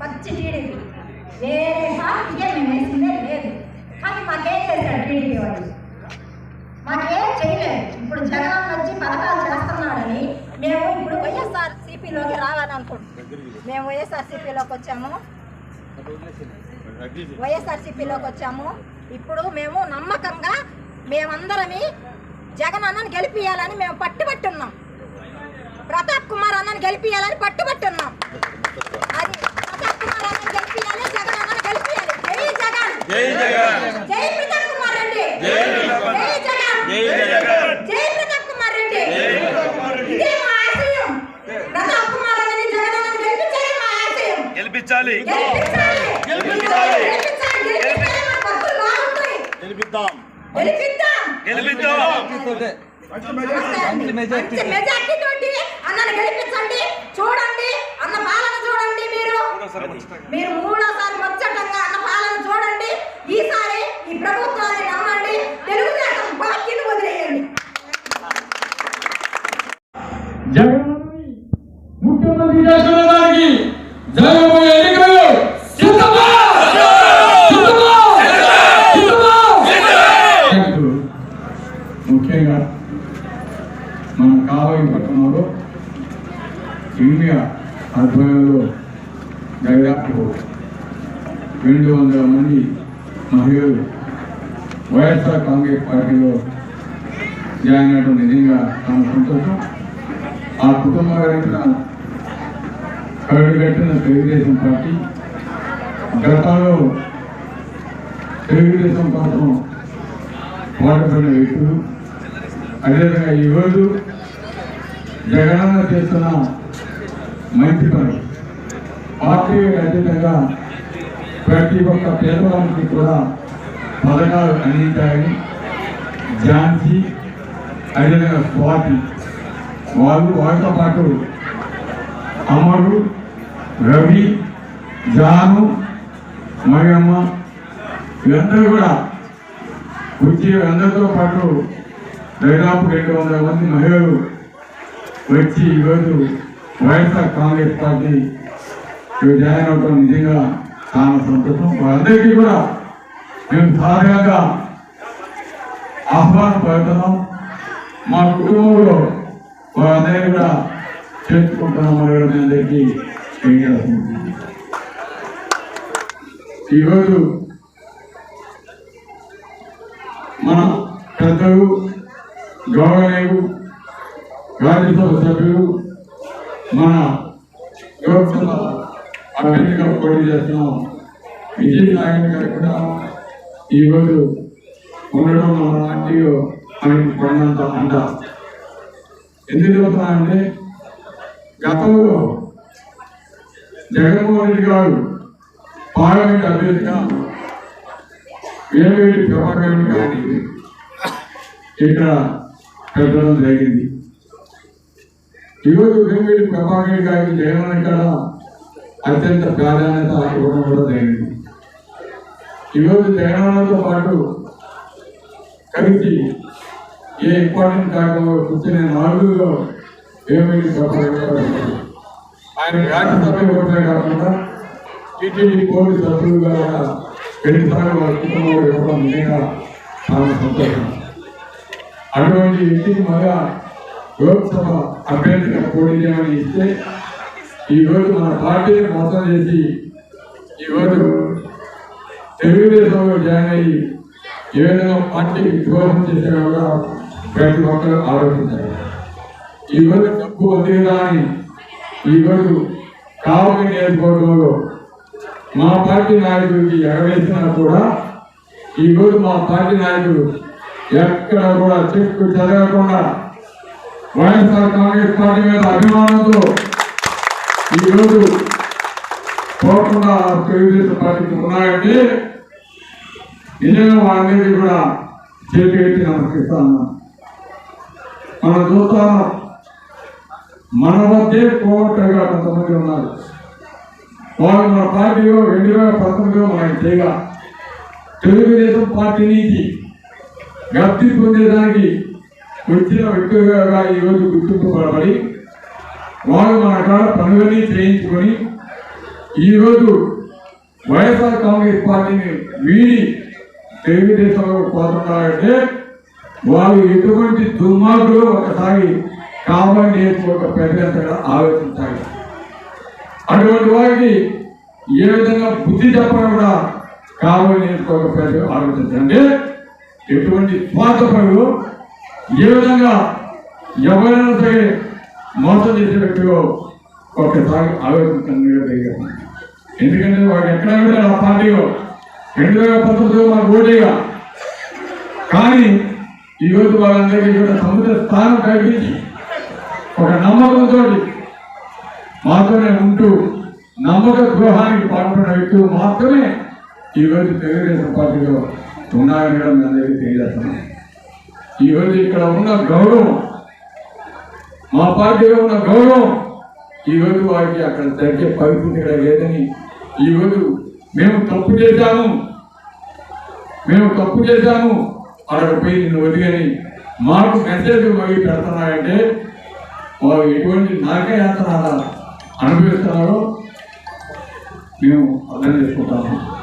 పచ్చి టీడీపీ వేరే పార్టీకే మేము వేసిందే లేదు కానీ మాకేం చేశాడు టీడీపీ వాళ్ళు మాకేం చేయలేదు ఇప్పుడు జగన్ వచ్చి పథకాలు చేస్తున్నాడని మేము ఇప్పుడు వైఎస్ఆర్ సిపిలోకి రావాలనుకుంటున్నాం. మేము వైఎస్ఆర్ సిపిలోకి వచ్చాము వైఎస్ఆర్సీపీలోకి వచ్చాము ఇప్పుడు మేము నమ్మకంగా మేమందరమి జగన్ అన్నని గెలిపియాలని మేము పట్టుబట్టున్నాం. ప్రతాప్ కుమార్ అన్నని గెలిపియాలని పట్టుబట్టున్నాం. అది ప్రతాప్ కుమార్ అన్నని గెలిపియాలి జగన్ అన్నని గెలిపియాలి జై జగన్ జై జగన్ జై ప్రతాప్ కుమార్ రెడ్డి జై జగన్. జై జగన్ జై జగన్. జై ప్రతాప్ కుమార్ రెడ్డి జై ప్రతాప్ కుమార్ రెడ్డి. ఇదే మా ఆశయం ప్రతాప్ కుమార్ అన్నని జగన్ అన్నని గెలిపించాలి మా ఆశయం గెలిపించాలి గెలిపించాలి గెలిపించాలి. గెలిపించాలి గెలిపించాలి మన బతుకులు బాగుంటాయి గెలిపిద్దాం గెలిపిద్దాం గెలిపిద్దాం మంచి మెజార్టీ తోటి అన్నను గెలిపించండి చూడండి అన్న పాలన చూడండి మీరు మీరు మూడోసారి ముచ్చటంగా అన్న పాలన చూడండి. ఈసారి ఈ ప్రభుత్వాన్ని నమ్మండి. తెలుగుదేశం పార్టీని వదిలేయండి. జగన్ ముఖ్యమంత్రి జరగబోయే ఎన్నికలు? శక్తులు ముఖ్యంగా మన కావలి పట్టణంలో ఇండియా ఆధ్వర్యంలో దాదాపు రెండు వందల మంది మహిళలు వైఎస్ఆర్ కాంగ్రెస్ పార్టీలో జాయిన్ అవ్వడం నిజంగా తమ సంతోషం. ఆ కుటుంబ కరుడుగట్టిన తెలుగుదేశం పార్టీ గతంలో తెలుగుదేశం కోసం పోరాడిన వ్యక్తులు అదేవిధంగా ఈరోజు జగనన్న చేస్తున్న మంచి పనులు పార్టీ అతీతంగా ప్రతి ఒక్క పేదవానికి కూడా పథకాలు అందించాయని ఝాన్సీ అదేవిధంగా స్వాతి వాళ్ళు వాళ్ళతో పాటు అమరు రవి జాను మరియమ్మ వీళ్ళందరూ కూడా వచ్చి అందరితో పాటు దాదాపు రెండు వందల మంది మహిళలు వచ్చి ఈరోజు వైఎస్ఆర్ కాంగ్రెస్ పార్టీ మేము జాయిన్ అవడం నిజంగా చాలా సంతోషం. అందరికీ కూడా మేము సాధారణంగా ఆహ్వానం పడుతున్నాం మా కుటుంబంలో వాళ్ళందరినీ కూడా చేర్చుకుంటున్నాం. అడగడం మీ అందరికీ తెలియజేస్తుంది ఈరోజు మన పెద్దలు గౌరవలేవు రాజ్యసభ సభ్యులు మన గౌరవ అభ్యర్థిగా పోటీ చేస్తున్నాం. విజయ్ నారాయణ గారు కూడా ఈరోజు ఉండడం మన పార్టీలో మనకి పడినంత అంట ఎందుకు చెబుతున్నానంటే గతంలో జగన్మోహన్ రెడ్డి గారు పార్లమెంట్ అభ్యర్థిగా వేవేడి ప్రభాకర్ గారి ఇక్కడ పెట్టడం జరిగింది. ఈరోజు వేవేడి ప్రభాకర్ రెడ్డి గారికి జగన్ ఇక్కడ అత్యంత ప్రాధాన్యత ఇవ్వడం కూడా జరిగింది. ఈరోజు తెలంగాణతో పాటు కలిసి ఏ ఇంపార్టెంట్ కార్యక్రమంలో కూర్చునే నాలుగులో ఏమైంది చెప్పలేదు ఆయన రాజ్యసభ ఓటమే కాకుండా టీటీడీ పోలీసు సభ్యులుగా కూడా ఎన్నిసార్లు వాళ్ళ కుటుంబంలో ఇవ్వడం నిజంగా చాలా సంతోషం. అటువంటి వ్యక్తికి మళ్ళా లోక్సభ అభ్యర్థిగా పోటీ చేయమని ఇస్తే ఈరోజు మన పార్టీని మోసం చేసి ఈరోజు తెలుగుదేశంలో జాయిన్ అయ్యి ఏ విధంగా పార్టీకి ద్రోహం చేసేలా కూడా ప్రతి ఒక్కరు ఆలోచించారు ఈరోజు డబ్బు వదిలేదా అని ఈరోజు కావలి నియోజకవర్గంలో మా పార్టీ నాయకుడికి ఎగవేసినా కూడా ఈరోజు మా పార్టీ నాయకుడు ఎక్కడ కూడా చెక్కు చదవకుండా వైఎస్ఆర్ కాంగ్రెస్ పార్టీ మీద అభిమానంతో ఈరోజు పోకుండా తెలుగుదేశం పార్టీకి ఉన్నాయంటే నిజంగా వాళ్ళందరికీ కూడా చేతి నమస్కరిస్తాను మనం చూస్తాం మన మధ్య కోవట్టుగా కొంతమంది ఉన్నారు. వాళ్ళు మన పార్టీలో రెండు వేల పంతొమ్మిదిలో మనం చేయగా తెలుగుదేశం పార్టీ నుంచి వ్యాప్తి పొందేదానికి వచ్చిన వ్యక్తులుగా ఈరోజు గుర్తింపబడబడి వాళ్ళు మన కాడ పనులన్నీ చేయించుకొని ఈరోజు వైఎస్ఆర్ కాంగ్రెస్ పార్టీని వీడి తెలుగుదేశంలో పోతున్నారంటే వాళ్ళు ఎటువంటి దుర్మార్గులు ఒకసారి కామన్ ఒక ప్రజలంతా ఆలోచించాలి. అటువంటి వారికి ఏ విధంగా బుద్ధి చెప్పడం కూడా కామన్ ఒక ప్రజలు ఆలోచించండి. ఎటువంటి ఎటువంటి స్వార్థపరులు ఏ విధంగా ఎవరైనా సరే మోసం చేసే వ్యక్తిలో ఒకసారి ఆలోచించండి ఎందుకంటే వాడు ఎక్కడ వెళ్ళాడు ఆ పార్టీలో రెండు వేల పంతొమ్మిదిలో మాకు ఓటేగా కానీ ఈరోజు వాళ్ళందరికీ కూడా సముద్ర స్థానం కల్పించి ఒక నమ్మకంతో మాతోనే ఉంటూ నమ్మక ద్రోహానికి పాల్పడిన వ్యక్తులు మాత్రమే ఈరోజు తెలుగుదేశం పార్టీలో ఉన్నారని కూడా మీ అందరికీ తెలియజేస్తున్నాం. ఈరోజు ఇక్కడ ఉన్న గౌరవం మా పార్టీలో ఉన్న గౌరవం ఈరోజు వారికి అక్కడ జరిగే పరిస్థితి ఇక్కడ లేదని ఈరోజు మేము తప్పు చేశాము. మేము తప్పు చేశాము. అక్కడ పోయి నిన్ను వదిలేని మాకు మెసేజ్ పోయి పెడుతున్నాయంటే వారు ఎటువంటి నరకయాత్ర అనుభవిస్తున్నారో మేము అర్థం చేసుకుంటాము.